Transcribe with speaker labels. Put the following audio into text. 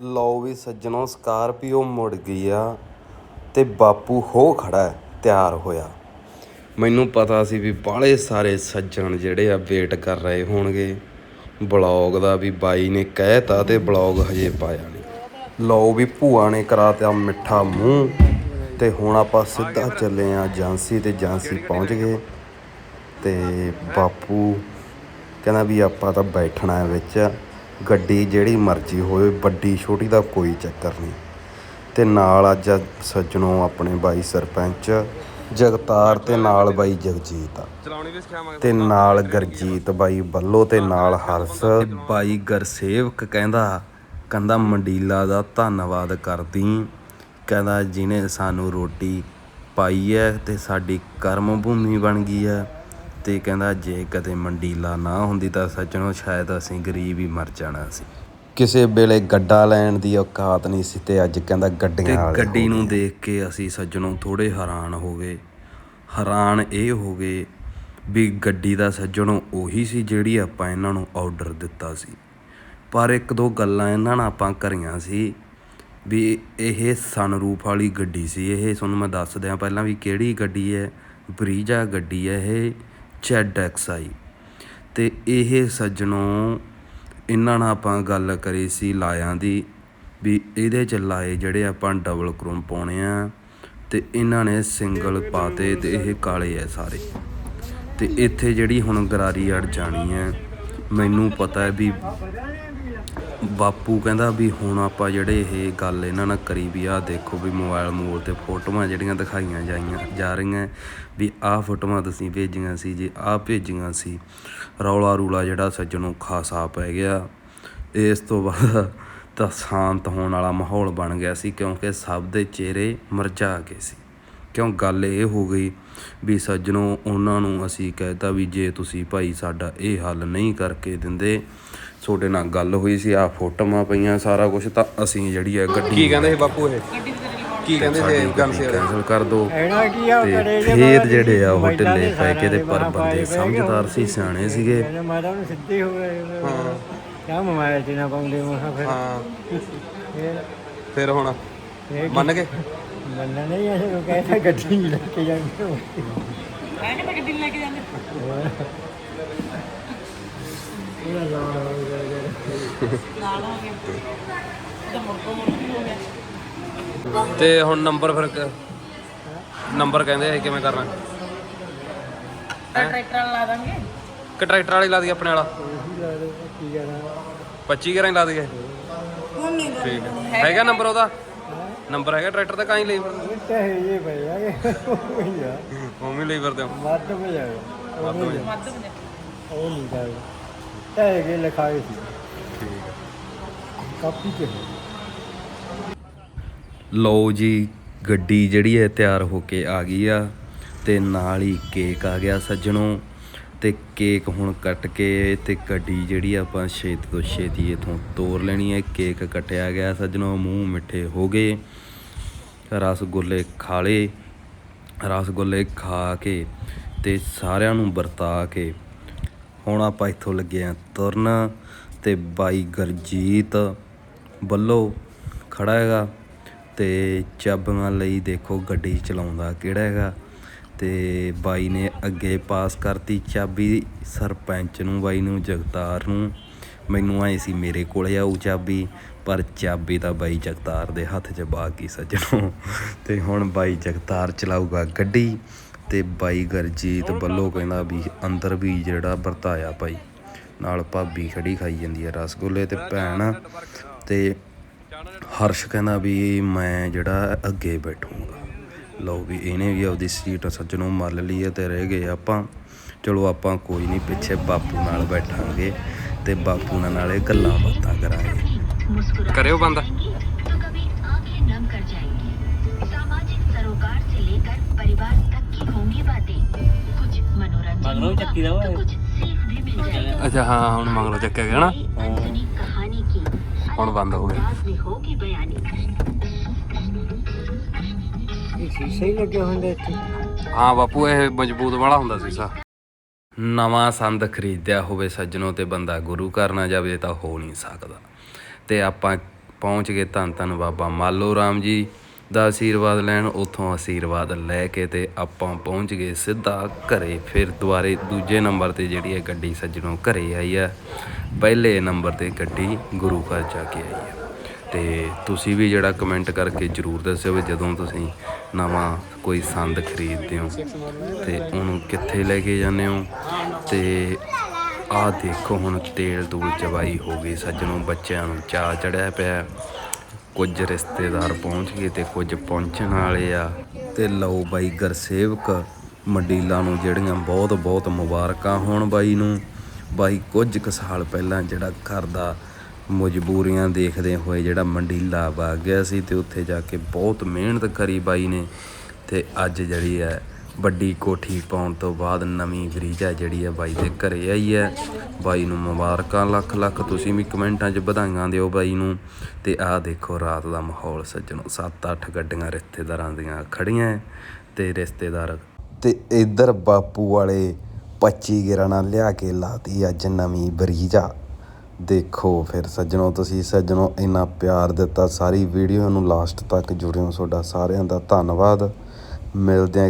Speaker 1: ਲਓ ਵੀ ਸੱਜਣੋ ਸਕਾਰਪੀਓ ਮੁੜ ਗਈ ਆ ਤੇ ਬਾਪੂ ਹੋ ਖੜਾ ਹੈ, ਤਿਆਰ ਹੋਇਆ। ਮੈਨੂੰ ਪਤਾ ਸੀ ਵੀ ਬਾਹਲੇ ਸਾਰੇ ਸੱਜਣ ਜਿਹੜੇ ਆ ਵੇਟ ਕਰ ਰਹੇ ਹੋਣਗੇ। ਬਲੌਗ ਦਾ ਵੀ ਬਾਈ ਨੇ ਕਹਿਤਾ ਤੇ ਬਲੌਗ ਹਜੇ ਪਾਇਆ ਨਹੀਂ। ਲਓ ਵੀ ਭੂਆ ਨੇ ਕਰਾਤਾ ਮਿੱਠਾ ਮੂੰਹ ਤੇ ਹੁਣ ਆਪਾਂ ਸਿੱਧਾ ਚੱਲੇ ਆ ਏਜੰਸੀ ਤੇ ਜਾਂਸੀ ਪਹੁੰਚ ਗਏ ਤੇ ਬਾਪੂ ਕਹਿੰਦਾ ਵੀ ਆਪਾਂ ਤਾਂ ਬੈਠਣਾ ਹੈ ਵਿੱਚ। ਗੱਡੀ ਜਿਹੜੀ ਮਰਜ਼ੀ ਹੋਵੇ ਵੱਡੀ ਛੋਟੀ ਦਾ ਕੋਈ ਚੱਕਰ ਨਹੀਂ। ਤੇ ਨਾਲ ਅੱਜ ਸੱਜਣੋਂ ਆਪਣੇ ਬਾਈ ਸਰਪੰਚ ਜਗਤਾਰ ਤੇ ਨਾਲ ਬਾਈ ਜਗਜੀਤ ਤੇ ਨਾਲ ਗਰਜੀਤ ਬਾਈ ਬੱਲੋ ਤੇ ਨਾਲ ਹਰਸ। ਬਾਈ ਗਰਸੇਵਕ ਕਹਿੰਦਾ ਕਹਿੰਦਾ ਮੰਡੀਲਾ ਦਾ ਧੰਨਵਾਦ ਕਰਦੀ। ਕਹਿੰਦਾ ਜਿਨੇ ਸਾਨੂੰ ਰੋਟੀ ਪਾਈ ਹੈ ਤੇ ਸਾਡੀ ਕਰਮ ਭੂਮੀ ਬਣ ਗਈ ਹੈ। ਤੇ ਕਹਿੰਦਾ ਜੇ ਕਦੇ ਮੰਡੀਲਾ ਨਾ ਹੁੰਦੀ ਤਾਂ ਸੱਜਣੋ ਸ਼ਾਇਦ ਅਸੀਂ ਗਰੀਬ ਹੀ ਮਰ ਜਾਣਾ ਸੀ। ਕਿਸੇ ਵੇਲੇ ਗੱਡਾ ਲੈਣ ਦੀ ਔਕਾਤ ਨਹੀਂ ਸੀ ਤੇ ਅੱਜ ਕਹਿੰਦਾ ਗੱਡੀਆਂ ਵਾਲੇ ਗੱਡੀ ਨੂੰ ਦੇਖ ਕੇ ਅਸੀਂ ਸੱਜਣੋਂ ਥੋੜੇ ਹੈਰਾਨ ਹੋ ਗਏ। ਹੈਰਾਨ ਇਹ ਹੋ ਗਏ ਵੀ ਗੱਡੀ ਦਾ ਸੱਜਣੋਂ ਉਹੀ ਸੀ ਜਿਹੜੀ ਆਪਾਂ ਇਹਨਾਂ ਨੂੰ ਆਰਡਰ ਦਿੱਤਾ ਸੀ। ਪਰ ਇੱਕ ਦੋ ਗੱਲਾਂ ਇਹਨਾਂ ਨਾਲ ਆਪਾਂ ਕਰੀਆਂ ਸੀ ਵੀ ਇਹ ਸਨਰੂਫ ਵਾਲੀ ਗੱਡੀ ਸੀ। ਇਹ ਤੁਹਾਨੂੰ ਮੈਂ ਦੱਸ ਦਿਆਂ ਪਹਿਲਾਂ ਵੀ ਕਿਹੜੀ ਗੱਡੀ ਹੈ ਬਰੀਜਾ ਗੱਡੀ ਹੈ ਇਹ। ਜ਼ੈਡ ਆਈ ਤੇ ਇਹ ਸੱਜਣੋਂ, ਇਹਨਾਂ ਨਾਲ ਆਪਾਂ ਗੱਲ ਕਰੀ ਸੀ ਲਾਇਆਂ ਦੀ, ਵੀ ਇਹਦੇ ਚ ਲਾਏ ਜਿਹੜੇ ਆਪਾਂ ਡਬਲ ਕਰੋਮ ਪਾਉਣੇ ਆ, ਤੇ ਇਹਨਾਂ ਨੇ ਸਿੰਗਲ ਪਾਤੇ ਤੇ ਇਹ ਕਾਲੇ ਐ ਸਾਰੇ। ਤੇ ਇੱਥੇ ਜਿਹੜੀ ਹੁਣ ਗਰਾਰੀ ਅੜ ਜਾਣੀ ਹੈ ਮੈਨੂੰ ਪਤਾ ਹੈ ਵੀ ਬਾਪੂ ਕਹਿੰਦਾ ਵੀ ਹੁਣ ਆਪਾਂ ਜਿਹੜੇ ਇਹ ਗੱਲ ਇਹਨਾਂ ਨਾਲ ਕਰੀ ਵੀ ਆਹ ਦੇਖੋ ਵੀ ਮੋਬਾਈਲ ਮੋਲ ਤੇ ਫੋਟੋਆਂ ਜਿਹੜੀਆਂ ਦਿਖਾਈਆਂ ਜਾਈਆਂ ਜਾ ਰਹੀਆਂ। ਵੀ ਆਹ ਫੋਟੋਆਂ ਤੁਸੀਂ ਭੇਜੀਆਂ ਸੀ ਜੀ, ਆਹ ਭੇਜੀਆਂ ਸੀ। ਰੌਲਾ ਰੂਲਾ ਜਿਹੜਾ ਸੱਜਣੋਂ ਖਾਸਾ ਪੈ ਗਿਆ। ਇਸ ਤੋਂ ਬਾਅਦ ਤਾਂ ਸ਼ਾਂਤ ਹੋਣ ਵਾਲਾ ਮਾਹੌਲ ਬਣ ਗਿਆ ਸੀ ਕਿਉਂਕਿ ਸਭ ਦੇ ਚਿਹਰੇ ਮਰਝਾ ਗਏ ਸੀ। ਕਿਉਂ ਗੱਲ ਇਹ ਹੋ ਗਈ ਵੀ ਸੱਜਣੋਂ, ਉਹਨਾਂ ਨੂੰ ਅਸੀਂ ਕਹਿਤਾ ਵੀ ਜੇ ਤੁਸੀਂ ਭਾਈ ਸਾਡਾ ਇਹ ਹੱਲ ਨਹੀਂ ਕਰਕੇ ਦਿੰਦੇ ਤੁਹਾਡੇ ਨਾਲ ਗੱਲ ਹੋਈ ਸੀ ਆ ਫੋਟੋਆਂ ਪਈਆਂ ਸਾਰਾ ਕੁਝ ਤਾਂ ਅਸੀਂ ਜਿਹੜੀ ਹੈ ਗੱਡੀ
Speaker 2: ਕੀ ਕਹਿੰਦੇ ਸੀ ਬਾਪੂ ਇਹ? ਕੀ ਕਹਿੰਦੇ ਸੀ ਗੱਲ ਸੀ
Speaker 1: ਕੈਂਸਲ ਕਰ ਦੋ।
Speaker 3: ਇਹਨਾਂ ਕੀ ਆ
Speaker 1: ਤੇ
Speaker 3: ਜੇ
Speaker 1: ਖੇਤ ਜਿਹੜੇ ਆ ਉਹ ਢਿੱਲੇ ਪੈ ਕੇ ਤੇ ਪਰ ਬੰਦੇ ਸਮਝਦਾਰ ਸੀ ਸਿਆਣੇ ਸੀਗੇ।
Speaker 3: ਮਾਤਾ ਨੂੰ ਸਿੱਧੀ ਹੋ ਗਏ। ਹਾਂ। ਕਿਆ ਮੋਬਾਈਲ ਤੇ ਨਾ ਪਾਉਂਦੇ ਮੋਸਾ ਫਿਰ।
Speaker 2: ਹਾਂ।
Speaker 3: ਫਿਰ?
Speaker 2: ਫਿਰ ਹੁਣ ਮੰਨ ਗਏ?
Speaker 3: ਬੰਦਾ ਨਹੀਂ ਐਸੇ ਨੂੰ ਕਹਿੰਦਾ ਗੱਡੀ ਲੈ ਕੇ ਜਾਂਦੇ
Speaker 4: ਐਨੇ ਮੈਂ ਗੱਡੀ ਲੈ ਕੇ ਜਾਂਦੇ।
Speaker 3: ਪੂਰਾ ਹੋ ਗਿਆ
Speaker 4: ਹੋ ਤਾਂ ਮੁਰਕੋ ਮੁਰਕੀ ਹੋ ਗਿਆ।
Speaker 2: ਤੇ ਹੁਣ ਨੰਬਰ ਫਿਰ ਨੰਬਰ ਕਹਿੰਦੇ ਸੀ ਕਿਵੇਂ ਕਰਨਾ।
Speaker 4: ਟਰੈਕਟਰ ਨਾਲ ਲਾ ਦਾਂਗੇ।
Speaker 2: ਕਿ ਟਰੈਕਟਰ ਵਾਲੀ ਲਾ ਦਈਏ ਆਪਣੇ ਵਾਲਾ?
Speaker 3: ਇਹੀ ਲਾ ਦੇ ਕੀ ਕਰਾਂ
Speaker 2: 25 ਗਰਾਂ ਲਾ ਦਈਏ। ਠੀਕ ਹੈ। ਹੈਗਾ ਨੰਬਰ ਉਹਦਾ? ਨੰਬਰ ਹੈਗਾ ਟਰੈਕਟਰ ਦਾ ਕਾਹੀਂ ਲਈ
Speaker 3: ਇਹ ਤਾਂ ਹੈ ਇਹ ਭਈ ਆ। ਗਿਆ
Speaker 2: ਮੰਮੀ ਲਈ ਫਿਰਦੇ ਹੋ।
Speaker 3: ਮੱਧ ਜਾਏਗਾ।
Speaker 4: ਮੱਧ ਹੁੰਦੇ
Speaker 3: ਉਹ ਨਹੀਂ ਕਰ ਤਾਂ ਇਹ ਲਿਖਾਏ ਸੀ। ਕਾਪੀ ਤੇ
Speaker 1: ਲਓ ਜੀ, ਗੱਡੀ ਜਿਹੜੀ ਹੈ ਤਿਆਰ ਹੋ ਕੇ ਆ ਗਈ ਆ ਤੇ ਨਾਲ ਹੀ ਕੇਕ ਆ ਗਿਆ ਸੱਜਣੋ ਤੇ ਕੇਕ ਹੁਣ ਕੱਟ ਕੇ ਤੇ ਗੱਡੀ ਜਿਹੜੀ ਆਪਾਂ ਛੇਤੀ ਤੋਂ ਛੇਤੀ ਇਥੋਂ ਤੋਰ ਲੈਣੀ ਹੈ। ਕੇਕ ਕੱਟਿਆ ਗਿਆ ਸੱਜਣੋ, ਮੂੰਹ ਮਿੱਠੇ ਹੋ ਗਏ। ਰਸਗੁੱਲੇ ਖਾ ਲਏ। ਰਸਗੁੱਲੇ ਖਾ ਕੇ ਤੇ ਸਾਰਿਆਂ ਨੂੰ ਵਰਤਾ ਕੇ ਹੁਣ ਆਪਾਂ ਇੱਥੋਂ ਲੱਗੇ ਆ ਤੁਰਨ ਤੇ ਬਾਈ ਗਰਜੀਤ ਵੱਲੋਂ ਖੜਾ ਹੈਗਾ ਤੇ ਚਾਬੀਆਂ ਲਈ ਦੇਖੋ ਗੱਡੀ ਚਲਾਉਂਦਾ ਕਿਹੜਾ ਹੈਗਾ ਤੇ ਬਾਈ ਨੇ ਅੱਗੇ ਪਾਸ ਕਰਤੀ ਚਾਬੀ ਸਰਪੰਚ ਨੂੰ, ਬਾਈ ਨੂੰ, ਜਗਤਾਰ ਨੂੰ। ਮੈਨੂੰ ਆਏ ਸੀ ਮੇਰੇ ਕੋਲੇ ਆਊ ਚਾਬੀ, ਪਰ ਚਾਬੀ ਤਾਂ ਬਾਈ ਜਗਤਾਰ ਦੇ ਹੱਥ 'ਚ ਬਾਕੀ ਸੱਜਣੋ। ਤੇ ਹੁਣ ਬਾਈ ਜਗਤਾਰ ਚਲਾਊਗਾ ਗੱਡੀ। ਤੇ ਬਾਈ ਗਰਜੀਤ ਵੱਲੋਂ ਕਹਿੰਦਾ ਵੀ ਅੰਦਰ ਵੀ ਜਿਹੜਾ ਵਰਤਾਇਆ ਭਾਈ। ਨਾਲ ਭਾਬੀ ਖੜੀ ਖਾਈ ਜਾਂਦੀ ਹੈ ਰਸਗੁੱਲੇ ਤੇ ਭੈਣ। ਤੇ ਹਰਸ਼ ਕਹਿੰਦਾ ਵੀ ਮੈਂ ਜਿਹੜਾ ਅੱਗੇ ਬੈਠੂੰਗਾ। ਲਓ ਵੀ ਇਹਨੇ ਵੀ ਆਪਦੀ ਸੀਟ ਸੱਜਣੋਂ ਮੱਲ ਲਈ ਹੈ ਤੇ ਰਹਿ ਗਏ ਆਪਾਂ। ਚਲੋ ਆਪਾਂ ਕੋਈ ਨਹੀਂ, ਪਿੱਛੇ ਬਾਪੂ ਨਾਲ ਬੈਠਾਂਗੇ ਤੇ ਬਾਪੂ ਨਾਲ ਨਾਲੇ ਗੱਲਾਂ ਬਾਤਾਂ ਕਰਾਂਗੇ।
Speaker 2: ਕਰਿਓ ਬੰਦਾ। ਅੱਛਾ ਹਾਂ ਹੁਣ ਮੰਗਲੋ ਚੱਕਿਆ ਗਿਆ ਨਾ। ਹੁਣ ਬੰਦ ਹੋ ਗਿਆ।
Speaker 3: ਹਾਂ
Speaker 2: ਬਾਪੂ ਇਹ ਮਜ਼ਬੂਤ ਵਾਲਾ ਹੁੰਦਾ ਸੀਸਾ।
Speaker 1: ਨਵਾਂ ਸੰਦ ਖਰੀਦਿਆ ਹੋਵੇ ਸੱਜਣੋ ਤੇ ਬੰਦਾ ਗੁਰੂ ਕਰਨਾ ਜਾਵੇ ਤਾਂ ਹੋ ਨਹੀਂ ਸਕਦਾ। ਤੇ ਆਪਾਂ ਪਹੁੰਚ ਗਏ ਧੰਨ ਧੰਨ ਬਾਬਾ ਮਾਲੋ ਰਾਮ ਜੀ। ਦਾ ਆਸ਼ੀਰਵਾਦ ਲੈਣ, ਉੱਥੋਂ ਆਸ਼ੀਰਵਾਦ ਲੈ ਕੇ ਤੇ ਆਪਾਂ ਪਹੁੰਚ ਗਏ ਸਿੱਧਾ ਘਰੇ। ਫਿਰ ਦੁਬਾਰੇ ਦੂਜੇ ਨੰਬਰ ਤੇ ਜਿਹੜੀ ਹੈ ਗੱਡੀ ਸੱਜਣੋਂ ਘਰੇ ਆਈ ਆ, ਪਹਿਲੇ ਨੰਬਰ ਤੇ ਗੱਡੀ ਗੁਰੂ ਘਰ ਜਾ ਕੇ ਆਈ ਆ। ਤੇ ਤੁਸੀਂ ਵੀ ਜਿਹੜਾ ਕਮੈਂਟ ਕਰਕੇ ਜਰੂਰ ਦੱਸਿਓ ਵੀ ਜਦੋਂ ਤੁਸੀਂ ਨਵਾਂ ਕੋਈ ਸੰਦ ਖਰੀਦਦੇ ਹੋ ਤੇ ਉਹਨੂੰ ਕਿੱਥੇ ਲੈ ਕੇ ਜਾਂਦੇ ਹੋ। ਤੇ ਆਹ ਦੇਖੋ ਹੁਣ ਤੇਲ ਤੂਲ ਚਵਾਈ ਹੋ ਗਈ, ਸੱਜਣੋਂ ਬੱਚਿਆਂ ਨੂੰ ਚਾਹ ਚੜਿਆ ਪਿਆ। ਕੁਝ ਰਿਸ਼ਤੇਦਾਰ ਪਹੁੰਚ ਗਏ ਤੇ ਕੁਝ ਪਹੁੰਚਣ ਵਾਲੇ ਆ। ਤੇ ਲਓ ਬਾਈ ਗਰਸੇਵਕ, ਮੰਡੀਲਾ ਨੂੰ ਜਿਹੜੀਆਂ ਬਹੁਤ ਬਹੁਤ ਮੁਬਾਰਕਾਂ ਹੋਣ ਬਾਈ ਨੂੰ। ਬਾਈ ਕੁਝ ਕੁ ਸਾਲ ਪਹਿਲਾਂ ਜਿਹੜਾ ਘਰ ਦਾ ਮਜਬੂਰੀਆਂ ਦੇਖਦੇ ਹੋਏ ਜਿਹੜਾ ਮੰਡੀਲਾ ਵਾ ਗਿਆ ਸੀ ਤੇ ਉੱਥੇ ਜਾ ਕੇ ਬਹੁਤ ਮਿਹਨਤ ਕਰੀ ਬਾਈ ਨੇ। ਤੇ ਅੱਜ ਜਿਹੜੀ ਹੈ ਵੱਡੀ ਕੋਠੀ ਪਾਉਣ ਤੋਂ ਬਾਅਦ ਨਵੀਂ ਬਰੀਜਾ ਜਿਹੜੀ ਹੈ ਬਾਈ ਦੇ ਘਰੇ ਆਈ ਹੈ। ਬਾਈ ਨੂੰ ਮੁਬਾਰਕਾਂ ਲੱਖ ਲੱਖ। ਤੁਸੀਂ ਵੀ ਕਮੈਂਟਾਂ 'ਚ ਵਧਾਈਆਂ ਦਿਓ ਬਾਈ ਨੂੰ। ਤੇ ਆਹ ਦੇਖੋ ਰਾਤ ਦਾ ਮਾਹੌਲ ਸੱਜਣੋ 7-8 ਗੱਡੀਆਂ ਰਿਸ਼ਤੇਦਾਰਾਂ ਦੀਆਂ ਖੜੀਆਂ ਹੈ ਤੇ ਰਿਸ਼ਤੇਦਾਰ ਤੇ ਇਧਰ ਬਾਪੂ ਵਾਲੇ 25 ਨਾਲ ਲਿਆ ਕੇ ਲਾਤੀ ਅੱਜ ਨਵੀਂ ਬਰੀਜਾ ਦੇਖੋ ਫਿਰ ਸੱਜਣੋ, ਤੁਸੀਂ ਸੱਜਣੋ ਇੰਨਾ ਪਿਆਰ ਦਿੱਤਾ। ਸਾਰੀ ਵੀਡੀਓ ਨੂੰ ਲਾਸਟ ਤੱਕ ਜੁੜਿਓ। ਤੁਹਾਡਾ ਸਾਰਿਆਂ ਦਾ ਧੰਨਵਾਦ। ਮਿਲਦੇ ਆ